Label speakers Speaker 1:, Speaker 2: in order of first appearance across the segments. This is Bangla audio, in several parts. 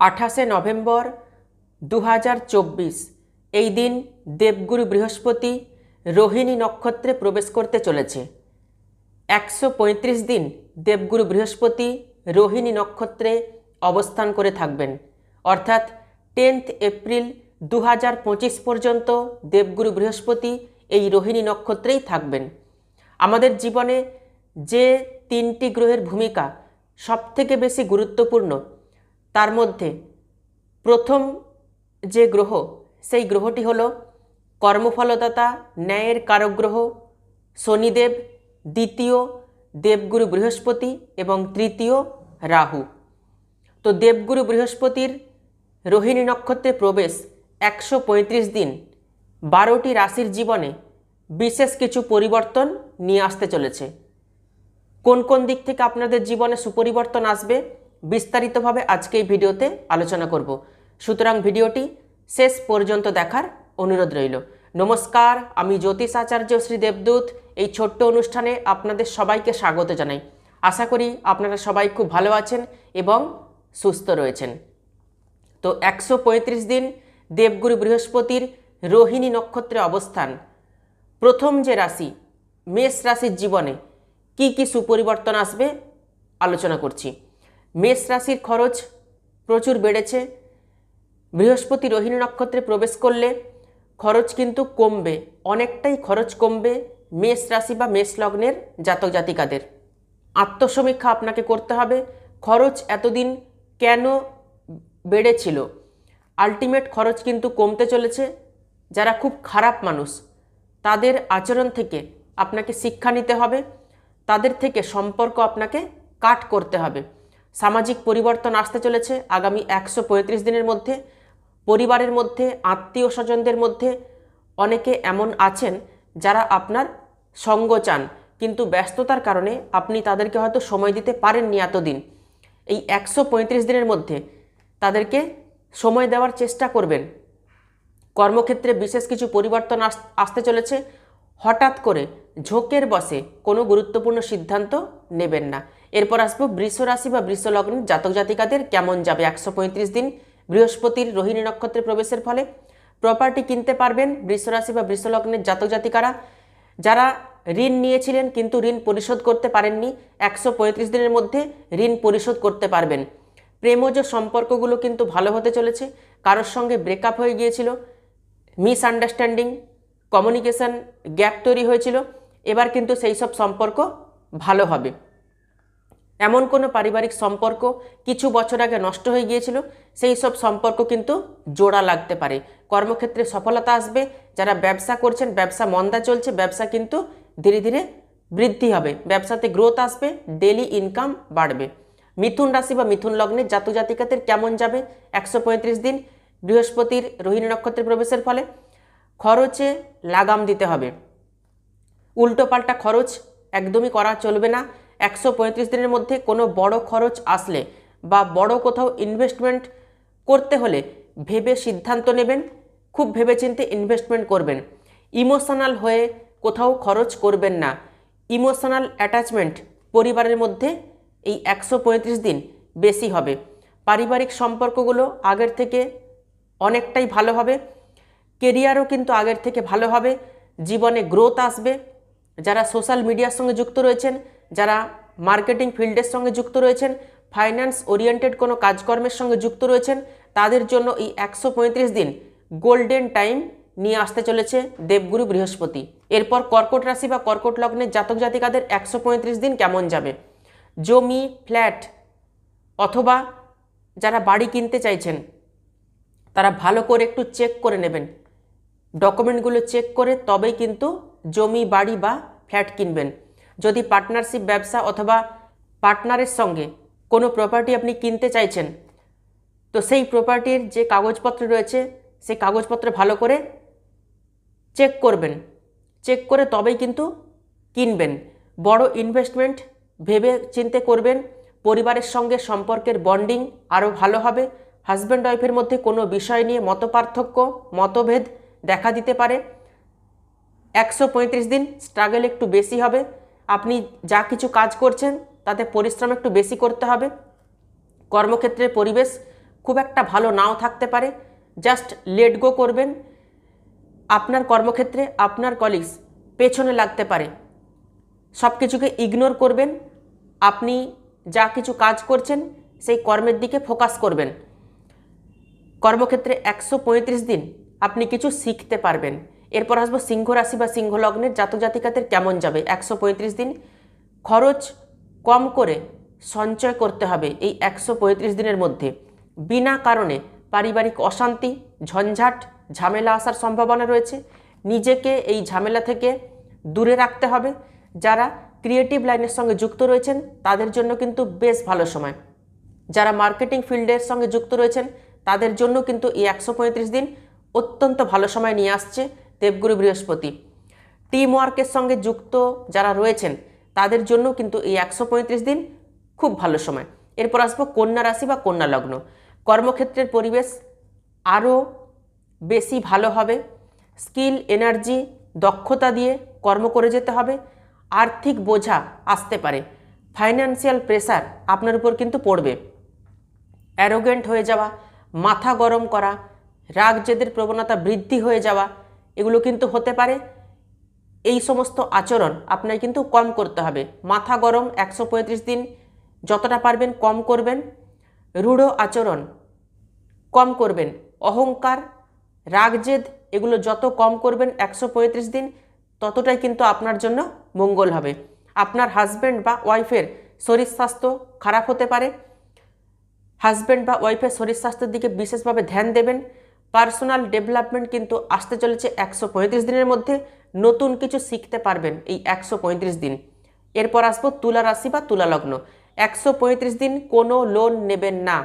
Speaker 1: আঠাশে নভেম্বর দু হাজার চব্বিশ। এই দিন দেবগুরু বৃহস্পতি রোহিণী নক্ষত্রে প্রবেশ করতে চলেছে। একশো পঁয়ত্রিশ দিন দেবগুরু বৃহস্পতি রোহিণী নক্ষত্রে অবস্থান করে থাকবেন। অর্থাৎ টেন্থ এপ্রিল দু হাজার পঁচিশ পর্যন্ত দেবগুরু বৃহস্পতি এই রোহিণী নক্ষত্রেই থাকবেন। আমাদের জীবনে যে তিনটি গ্রহের ভূমিকা সবথেকে বেশি গুরুত্বপূর্ণ তার মধ্যে প্রথম যে গ্রহ, সেই গ্রহটি হল কর্মফলদাতা, ন্যায়ের কারক গ্রহ শনিদেব, দ্বিতীয় দেবগুরু বৃহস্পতি এবং তৃতীয় রাহু। তো দেবগুরু বৃহস্পতির রোহিণী নক্ষত্রে প্রবেশ একশো পঁয়ত্রিশ দিন, বারোটি রাশির জীবনে বিশেষ কিছু পরিবর্তন নিয়ে আসতে চলেছে। কোন কোন দিক থেকে আপনাদের জীবনে সুপরিবর্তন আসবে? বিস্তারিতভাবে আজকে এই ভিডিওতে আলোচনা করব। সুতরাং ভিডিওটি শেষ পর্যন্ত দেখার অনুরোধ রইল। নমস্কার, আমি জ্যোতিষ আচার্য শ্রী দেবদূত। এই ছোট্ট অনুষ্ঠানে আপনাদের সবাইকে স্বাগত জানাই। আশা করি আপনারা সবাই খুব ভালো আছেন এবং সুস্থ রয়েছেন। তো একশো পঁয়ত্রিশ দিন দেবগুরু বৃহস্পতির রোহিণী নক্ষত্রে অবস্থান। প্রথম যে রাশি, মেষ রাশির জীবনে কি কি সুপরিবর্তন আসবে আলোচনা করছি। মেষ রাশির খরচ প্রচুর বেড়েছে। বৃহস্পতি রোহিণী নক্ষত্রে প্রবেশ করলে খরচ কিন্তু কমবে, অনেকটাই খরচ কমবে মেষ রাশি বা মেষ লগ্নের জাতক জাতিকাদের। আত্মসমীক্ষা আপনাকে করতে হবে, খরচ এতদিন কেন বেড়েছিল? আলটিমেট খরচ কিন্তু কমতে চলেছে, যারা খুব খারাপ মানুষ, তাদের আচরণ থেকে আপনাকে শিক্ষা নিতে হবে, তাদের থেকে সম্পর্ক আপনাকে কাট করতে হবে। সামাজিক পরিবর্তন আসতে চলেছে। আগামী একশো পঁয়ত্রিশ দিনের মধ্যে, পরিবারের মধ্যে, আত্মীয় স্বজনদের মধ্যে অনেকে এমন আছেন যারা আপনার সঙ্গ চান, কিন্তু ব্যস্ততার কারণে আপনি তাদেরকে হয়তো সময় দিতে পারেননি এতদিন। এই একশো পঁয়ত্রিশ দিনের মধ্যে তাদেরকে সময় দেওয়ার চেষ্টা করবেন। কর্মক্ষেত্রে বিশেষ কিছু পরিবর্তন আস- আসতে চলেছে। হঠাৎ করে ঝোঁকের বসে কোনো গুরুত্বপূর্ণ সিদ্ধান্ত নেবেন না। এরপর আসব বৃষ রাশি বা বৃষ লগ্নের জাতক জাতিকাদের কেমন যাবে? একশো পঁয়ত্রিশ দিন বৃহস্পতির রোহিণী নক্ষত্রে প্রবেশের ফলে প্রপার্টি কিনতে পারবেন বৃষ রাশি বা বৃষ লগ্নের জাতক জাতিকারা। যারা ঋণ নিয়েছিলেন কিন্তু ঋণ পরিশোধ করতে পারেননি, একশো পঁয়ত্রিশ দিনের মধ্যে ঋণ পরিশোধ করতে পারবেন। প্রেমজ সম্পর্কগুলো কিন্তু ভালো হতে চলেছে, কারোর সঙ্গে ব্রেকআপ হয়ে গিয়েছিল মিসআন্ডারস্ট্যান্ডিং কমিউনিকেশন গ্যাপ তৈরি হয়েছিল, এবার কিন্তু সেই সব সম্পর্ক ভালো হবে। এমন কোনো পারিবারিক সম্পর্ক কিছু বছর আগে নষ্ট হয়ে গিয়েছিল, সেই সব সম্পর্ক কিন্তু জোড়া লাগতে পারে। কর্মক্ষেত্রে সফলতা আসবে, যারা ব্যবসা করছেন, ব্যবসা মন্দা চলছে, ব্যবসা কিন্তু ধীরে ধীরে বৃদ্ধি হবে, ব্যবসাতে গ্রোথ আসবে ডেলি ইনকাম বাড়বে। মিথুন রাশি বা মিথুন লগ্নে জাতক জাতিকাদের কেমন যাবে? একশো পঁয়ত্রিশ দিন, বৃহস্পতির রোহিণী নক্ষত্রে প্রবেশের ফলে খরচে লাগাম দিতে হবে। উল্টোপাল্টা খরচ একদমই করা চলবে না একশো পঁয়ত্রিশ দিনের মধ্যে কোনো বড় খরচ আসলে বা বড় কোথাও ইনভেস্টমেন্ট করতে হলে ভেবে সিদ্ধান্ত নেবেন, খুব ভেবেচিন্তে ইনভেস্টমেন্ট করবেন। ইমোশনাল হয়ে কোথাও খরচ করবেন না। ইমোশনাল অ্যাটাচমেন্ট পরিবারের মধ্যে এই একশো পঁয়ত্রিশ দিন বেশি হবে। পারিবারিক সম্পর্কগুলো আগের থেকে অনেকটাই ভালো হবে। কেরিয়ারও কিন্তু আগের থেকে ভালো হবে। জীবনে গ্রোথ আসবে। যারা সোশ্যাল মিডিয়ার সঙ্গে যুক্ত রয়েছেন যারা মার্কেটিং ফিল্ডের সঙ্গে যুক্ত রয়েছেন ফাইন্যান্স ওরিয়েন্টেড কোনো কাজকর্মের সঙ্গে যুক্ত রয়েছেন, তাদের জন্য এই একশো পঁয়ত্রিশ দিন গোল্ডেন টাইম নিয়ে আসতে চলেছে দেবগুরু বৃহস্পতি। এরপর কর্কট রাশি বা কর্কট লগ্নের জাতক জাতিকাদের একশো পঁয়ত্রিশ দিন কেমন যাবে? জমি ফ্ল্যাট অথবা যারা বাড়ি কিনতে চাইছেন, তারা ভালো করে একটু চেক করে নেবেন। ডকুমেন্টগুলো চেক করে তবেই কিন্তু জমি, বাড়ি বা ফ্ল্যাট কিনবেন। যদি পার্টনারশিপ ব্যবসা অথবা পার্টনারের সঙ্গে কোনো প্রপার্টি আপনি কিনতে চাইছেন, তো সেই প্রপার্টির যে কাগজপত্র রয়েছে, সেই কাগজপত্র ভালো করে চেক করবেন। চেক করে তবেই কিন্তু কিনবেন। বড় ইনভেস্টমেন্ট ভেবে চিন্তে করবেন। পরিবারের সঙ্গে সম্পর্কের বন্ডিং আরও ভালো হবে। হাজব্যান্ড ওয়াইফের মধ্যে কোনো বিষয় নিয়ে মতপার্থক্য, মতভেদ দেখা দিতে পারে। একশো পঁয়ত্রিশ দিন স্ট্রাগল একটু বেশি হবে। আপনি যা কিছু কাজ করছেন, তাতে পরিশ্রম একটু বেশি করতে হবে। কর্মক্ষেত্রের পরিবেশ খুব একটা ভালো নাও থাকতে পারে। জাস্ট লেট গো করবেন। আপনার কর্মক্ষেত্রে আপনার কলিগস পেছনে লাগতে পারে। সব কিছুকে ইগনোর করবেন। আপনি যা কিছু কাজ করছেন, সেই কর্মের দিকে ফোকাস করবেন। কর্মক্ষেত্রে একশো পঁয়ত্রিশ দিন আপনি কিছু শিখতে পারবেন। এরপর আসব সিংহ রাশি বা সিংহ লগ্নের জাতক জাতিকাদের কেমন যাবে? একশো পঁয়ত্রিশ দিন খরচ কম করে সঞ্চয় করতে হবে এই একশো পঁয়ত্রিশ দিনের মধ্যে। বিনা কারণে পারিবারিক অশান্তি, ঝঞ্ঝাট, ঝামেলা আসার সম্ভাবনা রয়েছে। নিজেকে এই ঝামেলা থেকে দূরে রাখতে হবে। যারা ক্রিয়েটিভ লাইনের সঙ্গে যুক্ত রয়েছেন, তাদের জন্য কিন্তু বেশ ভালো সময়। যারা মার্কেটিং ফিল্ডের সঙ্গে যুক্ত রয়েছেন, তাদের জন্য কিন্তু এই একশো পঁয়ত্রিশ দিন অত্যন্ত ভালো সময় নিয়ে আসছে। দেবগুরু বৃহস্পতি। টিম ওয়ার্কের সঙ্গে যুক্ত যারা রয়েছেন, তাদের জন্য কিন্তু এই একশো পঁয়ত্রিশ দিন খুব ভালো সময়। এরপর আসব কন্যা রাশি বা কন্যা লগ্ন। কর্মক্ষেত্রের পরিবেশ আরও বেশি ভালো হবে। স্কিল, এনার্জি, দক্ষতা দিয়ে কর্ম করে যেতে হবে। আর্থিক বোঝা আসতে পারে। ফাইন্যান্সিয়াল প্রেসার আপনার উপর কিন্তু পড়বে। অ্যারোগেন্ট হয়ে যাওয়া, মাথা গরম করা রাগ জেদের প্রবণতা বৃদ্ধি হয়ে যাওয়া এগুলো কিন্তু হতে পারে। এই সমস্ত আচরণ আপনার কিন্তু কম করতে হবে। মাথা গরম একশো পঁয়ত্রিশ দিন যতটা পারবেন কম করবেন। রূঢ় আচরণ কম করবেন। অহংকার, রাগজেদ এগুলো যত কম করবেন একশো পঁয়ত্রিশ দিন, ততটাই কিন্তু আপনার জন্য মঙ্গল হবে। আপনার হাজব্যান্ড বা ওয়াইফের শরীর স্বাস্থ্য খারাপ হতে পারে। হাজব্যান্ড বা ওয়াইফের শরীর স্বাস্থ্যের দিকে বিশেষভাবে ধ্যান দেবেন। পার্সোনাল ডেভেলপমেন্ট কিন্তু আসতে চলেছে একশো পঁয়ত্রিশ দিনের মধ্যে। নতুন কিছু শিখতে পারবেন এই একশো পঁয়ত্রিশ দিন। এরপর আসব তুলা রাশি বা তুলা লগ্ন। একশো পঁয়ত্রিশ দিন কোনো লোন নেবেন না।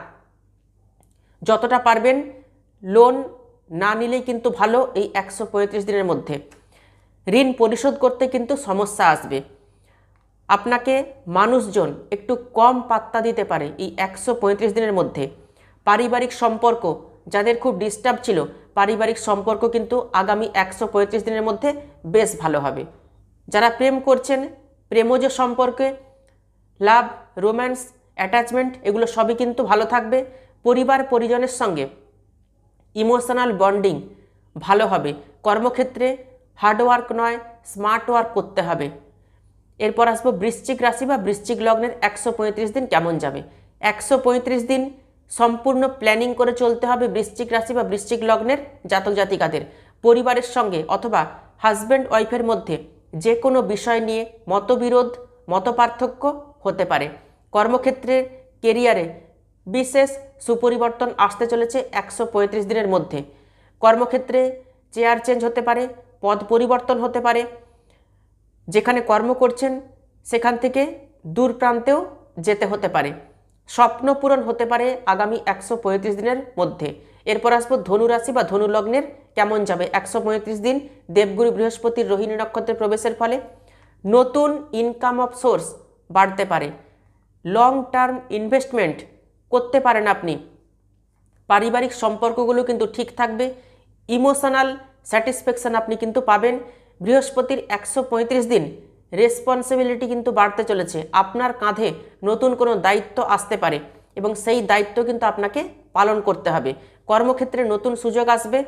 Speaker 1: যতটা পারবেন লোন না নিলেই কিন্তু ভালো এই একশো পঁয়ত্রিশ দিনের মধ্যে। ঋণ পরিশোধ করতে কিন্তু সমস্যা আসবে। আপনাকে মানুষজন একটু কম পাত্তা দিতে পারে এই একশো পঁয়ত্রিশ দিনের মধ্যে। পারিবারিক সম্পর্ক যাদের খুব ডিস্টার্ব ছিল, পারিবারিক সম্পর্ক কিন্তু আগামী একশো পঁয়ত্রিশ দিনের মধ্যে বেশ ভালো হবে। যারা প্রেম করছেন, প্রেমজ সম্পর্কে লাভ রোম্যান্স অ্যাটাচমেন্ট এগুলো সবই কিন্তু ভালো থাকবে। পরিবার, পরিজনের সঙ্গে ইমোশনাল বন্ডিং ভালো হবে। কর্মক্ষেত্রে হার্ডওয়ার্ক নয় স্মার্ট ওয়ার্ক করতে হবে। এরপর আসব বৃশ্চিক রাশি বা বৃশ্চিক লগ্নের একশো পঁয়ত্রিশ দিন কেমন যাবে? একশো পঁয়ত্রিশ দিন সম্পূর্ণ প্ল্যানিং করে চলতে হবে বৃশ্চিক রাশি বা বৃশ্চিক লগ্নের জাতক জাতিকাদের, পরিবারের সঙ্গে অথবা হাজব্যান্ড ওয়াইফের মধ্যে যে কোনো বিষয় নিয়ে মতবিরোধ, মতপার্থক্য হতে পারে। কর্মক্ষেত্রে কেরিয়ারে বিশেষ সুপরিবর্তন আসতে চলেছে একশো পঁয়ত্রিশ দিনের মধ্যে। কর্মক্ষেত্রে চেয়ার চেঞ্জ হতে পারে, পদ পরিবর্তন হতে পারে। যেখানে কর্ম করছেন, সেখান থেকে দূর প্রান্তেও যেতে হতে পারে। স্বপ্ন পূরণ হতে পারে আগামী একশো পঁয়ত্রিশ দিনের মধ্যে। এরপর আসব ধনুরাশি বা ধনু লগ্নের। কেমন যাবে একশো পঁয়ত্রিশ দিন? দেবগুরু বৃহস্পতির রোহিণী নক্ষত্রে প্রবেশের ফলে। নতুন ইনকাম অফ সোর্স বাড়তে পারে। লং টার্ম ইনভেস্টমেন্ট করতে পারেন আপনি। পারিবারিক সম্পর্কগুলো কিন্তু ঠিক থাকবে। ইমোশনাল স্যাটিসফ্যাকশান আপনি কিন্তু পাবেন। বৃহস্পতির একশো পঁয়ত্রিশ দিন রেসপন্সিবিলিটি কিন্তু বাড়তে চলেছে। আপনার কাঁধে নতুন কোনো দায়িত্ব আসতে পারে এবং সেই দায়িত্ব কিন্তু আপনাকে পালন করতে হবে। কর্মক্ষেত্রে নতুন সুযোগ আসবে।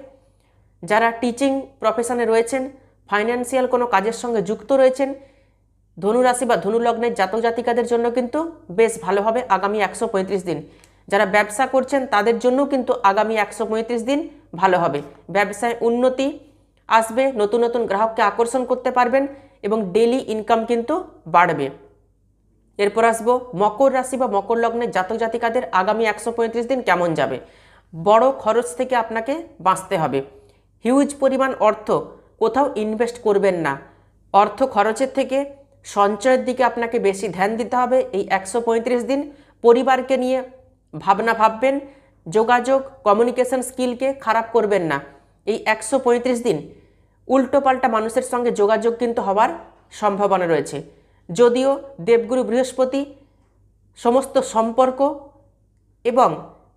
Speaker 1: যারা টিচিং প্রফেশনে রয়েছেন ফাইন্যান্সিয়াল কোনো কাজের সঙ্গে যুক্ত রয়েছেন, ধনুরাশি বা ধনুলগ্নের জাতক জাতিকাদের জন্য কিন্তু বেশ ভালো হবে আগামী একশো পঁয়ত্রিশ দিন। যারা ব্যবসা করছেন, তাদের জন্য কিন্তু আগামী একশো পঁয়ত্রিশ দিন ভালো হবে। ব্যবসায় উন্নতি আসবে, নতুন নতুন গ্রাহককে আকর্ষণ করতে পারবেন এবং ডেলি ইনকাম কিন্তু বাড়বে। এরপর আসব, মকর রাশি বা মকর লগ্নের জাতক জাতিকাদের আগামী একশো পঁয়ত্রিশ দিন কেমন যাবে? বড় খরচ থেকে আপনাকে বাঁচতে হবে। হিউজ পরিমাণ অর্থ কোথাও ইনভেস্ট করবেন না। অর্থ খরচের থেকে সঞ্চয়ের দিকে আপনাকে বেশি ধ্যান দিতে হবে এই একশো পঁয়ত্রিশ দিন। পরিবারকে নিয়ে ভাবনা ভাববেন, যোগাযোগ কমিউনিকেশন স্কিলকে খারাপ করবেন না। এই একশো পঁয়ত্রিশ দিন উল্টোপাল্টা মানুষের সঙ্গে যোগাযোগ কিন্তু হওয়ার সম্ভাবনা রয়েছে। যদিও দেবগুরু বৃহস্পতি সমস্ত সম্পর্ক এবং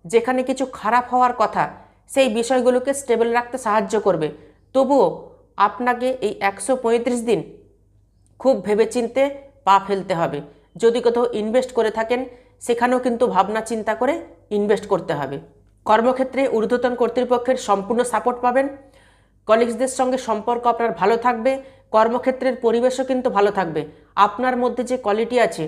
Speaker 1: যেখানে কিছু খারাপ হওয়ার কথা, সেই বিষয়গুলোকে স্টেবল রাখতে সাহায্য করবে। তবুও আপনাকে এই একশো পঁয়ত্রিশ দিন খুব ভেবেচিন্তে পা ফেলতে হবে। যদি কোথাও ইনভেস্ট করে থাকেন, সেখানেও কিন্তু ভাবনা চিন্তা করে ইনভেস্ট করতে হবে। কর্মক্ষেত্রে ঊর্ধ্বতন কর্তৃপক্ষের সম্পূর্ণ সাপোর্ট পাবেন। কলিগসদের সঙ্গে সম্পর্ক আপনার ভালো থাকবে, কর্মক্ষেত্রের পরিবেশও কিন্তু ভালো থাকবে। আপনার মধ্যে যে কোয়ালিটি আছে,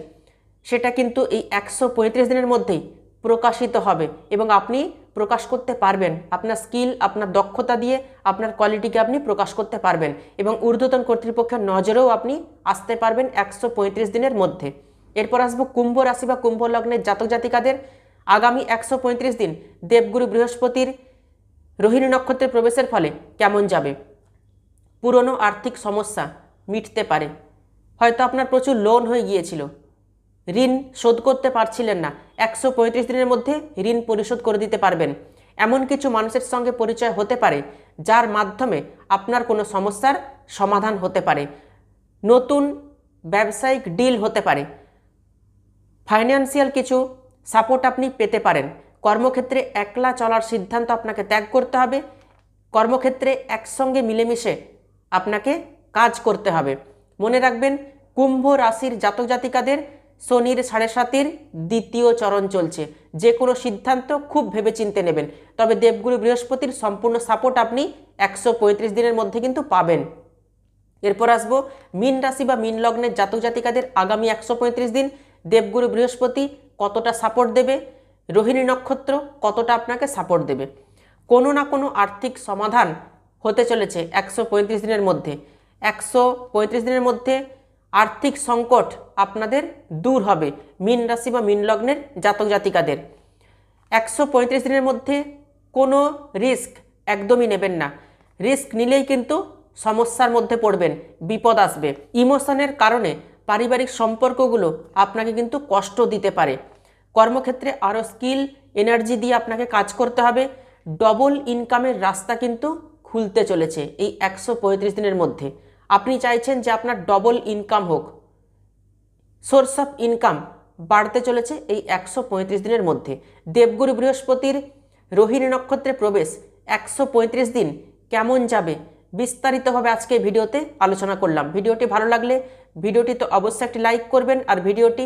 Speaker 1: সেটা কিন্তু এই একশো পঁয়ত্রিশ দিনের মধ্যেই প্রকাশিত হবে এবং আপনি প্রকাশ করতে পারবেন। আপনার স্কিল আপনার দক্ষতা দিয়ে আপনার কোয়ালিটিকে আপনি প্রকাশ করতে পারবেন এবং ঊর্ধ্বতন কর্তৃপক্ষের নজরেও আপনি আসতে পারবেন একশো পঁয়ত্রিশ দিনের মধ্যে। এরপর আসব কুম্ভ রাশি বা কুম্ভ লগ্নের জাতক জাতিকাদের। আগামী একশো পঁয়ত্রিশ দিন দেবগুরু বৃহস্পতির রোহিণী নক্ষত্রে প্রবেশের ফলে কেমন যাবে? পুরনো আর্থিক সমস্যা মিটতে পারে। হয়তো আপনার প্রচুর লোন হয়ে গিয়েছিল। ঋণ শোধ করতে পারছিলেন না। একশো পঁয়ত্রিশ দিনের মধ্যে ঋণ পরিশোধ করে দিতে পারবেন। এমন কিছু মানুষের সঙ্গে পরিচয় হতে পারে, যার মাধ্যমে আপনার কোনো সমস্যার সমাধান হতে পারে। নতুন ব্যবসায়িক ডিল হতে পারে। ফাইন্যান্সিয়াল কিছু সাপোর্ট আপনি পেতে পারেন। কর্মক্ষেত্রে একলা চলার সিদ্ধান্ত আপনাকে ত্যাগ করতে হবে। কর্মক্ষেত্রে একসঙ্গে মিলেমিশে আপনাকে কাজ করতে হবে। মনে রাখবেন, কুম্ভ রাশির জাতক জাতিকাদের শনির সাড়ে সাতির দ্বিতীয় চরণ চলছে। যে কোনো সিদ্ধান্ত খুব ভেবেচিন্তে নেবেন। তবে দেবগুরু বৃহস্পতির সম্পূর্ণ সাপোর্ট আপনি একশো পঁয়ত্রিশ দিনের মধ্যে কিন্তু পাবেন। এরপর আসব, মিন রাশি বা মিন লগ্নের জাতক জাতিকাদের আগামী একশো পঁয়ত্রিশ দিন দেবগুরু বৃহস্পতি কতটা সাপোর্ট দেবে? রোহিণী নক্ষত্র কতটা আপনাকে সাপোর্ট দেবে? কোনো না কোনো আর্থিক সমাধান হতে চলেছে একশো পঁয়ত্রিশ দিনের মধ্যে। একশো পঁয়ত্রিশ দিনের মধ্যে আর্থিক সংকট আপনাদের দূর হবে মিন রাশি বা মিন লগ্নের জাতক জাতিকাদের। একশো পঁয়ত্রিশ দিনের মধ্যে কোনো রিস্ক একদমই নেবেন না। রিস্ক নিলেই কিন্তু সমস্যার মধ্যে পড়বেন, বিপদ আসবে। ইমোশনের কারণে পারিবারিক সম্পর্কগুলো আপনাকে কিন্তু কষ্ট দিতে পারে। কর্মক্ষেত্রে আরও স্কিল, এনার্জি দিয়ে আপনাকে কাজ করতে হবে। ডবল ইনকামের রাস্তা কিন্তু খুলতে চলেছে এই একশো পঁয়ত্রিশ দিনের মধ্যে। আপনি চাইছেন যে আপনার ডবল ইনকাম হোক। সোর্স অফ ইনকাম বাড়তে চলেছে এই একশো পঁয়ত্রিশ দিনের মধ্যে। দেবগুরু বৃহস্পতির রোহিণী নক্ষত্রে প্রবেশ একশো পঁয়ত্রিশ দিন কেমন যাবে বিস্তারিতভাবে আজকে ভিডিওতে আলোচনা করলাম। ভিডিওটি ভালো লাগলে ভিডিওটি তো অবশ্যই একটি লাইক করবেন আর ভিডিওটি